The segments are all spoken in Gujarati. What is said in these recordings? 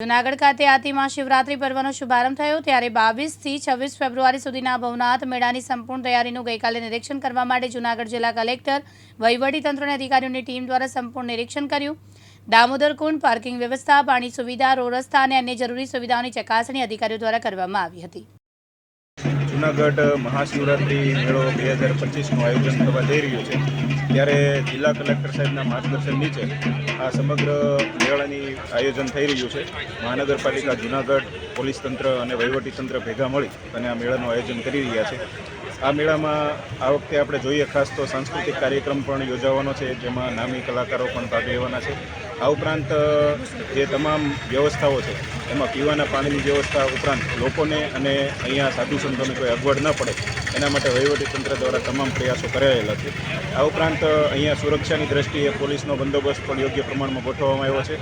જૂનાગઢ ખાતે આતી મહાશિવરાત્રી પર્વનો શુભારંભ થયો. ત્યારે બાવીસથી છવ્વીસ ફેબ્રુઆરી સુધીના ભવનાથ મેળાની સંપૂર્ણ તૈયારીનું ગઈકાલે નિરીક્ષણ કરવા માટે જૂનાગઢ જિલ્લા કલેક્ટર વહીવટીતંત્રના અધિકારીઓની ટીમ દ્વારા સંપૂર્ણ નિરીક્ષણ કર્યું. દામોદર કુંડ, પાર્કિંગ વ્યવસ્થા, પાણી સુવિધા, રોડ રસ્તા અને અન્ય જરૂરી સુવિધાઓની ચકાસણી અધિકારીઓ દ્વારા કરવામાં આવી હતી. જુનાગઢ મહાશિવરાત્રિ મેળો બે હજાર પચીસનું આયોજન થવા જઈ રહ્યું છે. ત્યારે જિલ્લા કલેક્ટર સાહેબના માર્ગદર્શન નીચે આ સમગ્ર મેળાની આયોજન થઈ રહ્યું છે. મહાનગરપાલિકા જુનાગઢ, પોલીસ તંત્ર અને વહીવટી તંત્ર ભેગા મળી અને આ મેળાનું આયોજન કરી રહ્યા છે. આ મેળામાં આ વખતે આપણે જોઈએ ખાસ તો સાંસ્કૃતિક કાર્યક્રમ પણ યોજાવાનો છે, જેમાં નામી કલાકારો પણ ભાગ લેવાના છે. આ ઉપરાંત જે તમામ વ્યવસ્થાઓ છે, એમાં પીવાના પાણીની વ્યવસ્થા ઉપરાંત લોકોને અને અહીંયા સાધુ સંતોને કોઈ અગવડ ન પડે, એના માટે વહીવટી તંત્ર દ્વારા તમામ પ્રયાસો કરાયેલા છે. આ ઉપરાંત અહીંયા સુરક્ષાની દ્રષ્ટિએ પોલીસનો બંદોબસ્ત પણ યોગ્ય પ્રમાણમાં ગોઠવવામાં આવ્યો છે.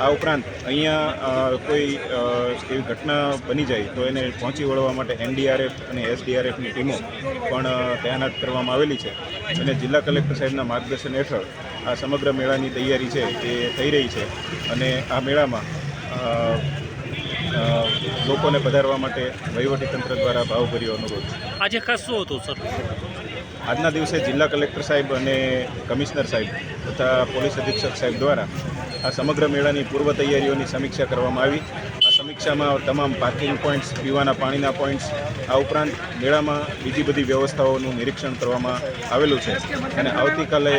આ ઉપરાંત, અહીંયા કોઈ એવી ઘટના બની જાય તો એને પહોંચી વળવા માટે એનડીઆરએફ અને એસડીઆરએફની ટીમો પણ તૈનાત કરવામાં આવેલી છે. અને જિલ્લા કલેક્ટર સાહેબના માર્ગદર્શન હેઠળ આ સમગ્ર મેળાની તૈયારી છે એ થઈ રહી છે અને આ મેળામાં લોકોને પધારવા માટે વહીવટીતંત્ર દ્વારા ભાવભર્યો અનુરોધ છે. આજે ખાસ શું હતું સર? આજના દિવસે જિલ્લા કલેક્ટર સાહેબ અને કમિશનર સાહેબ તથા પોલીસ અધિક્ષક સાહેબ દ્વારા આ સમગ્ર મેળાની પૂર્વ તૈયારીઓની સમીક્ષા કરવામાં આવી. સમીક્ષામાં તમામ પાર્કિંગ પોઈન્ટ્સ પીવાના પાણીના પોઈન્ટ્સ આ ઉપરાંત મેળામાં બીજી બધી વ્યવસ્થાઓનું નિરીક્ષણ કરવામાં આવેલું છે. અને આવતીકાલે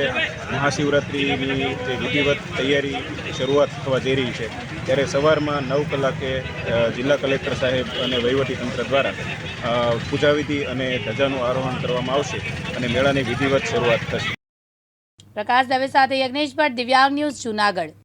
મહાશિવરાત્રિની જે વિધિવત તૈયારી શરૂઆત થવા જઈ રહી છે, ત્યારે સવારમાં નવ કલાકે જિલ્લા કલેક્ટર સાહેબ અને વહીવટીતંત્ર દ્વારા પૂજાવિધિ અને ધજાનું આરોહણ કરવામાં આવશે અને મેળાની વિધિવત શરૂઆત થશે. પ્રકાશ દવે સાથે યજ્ઞેશ ભટ્ટ દિવ્યાંગ ન્યૂઝ જૂનાગઢ.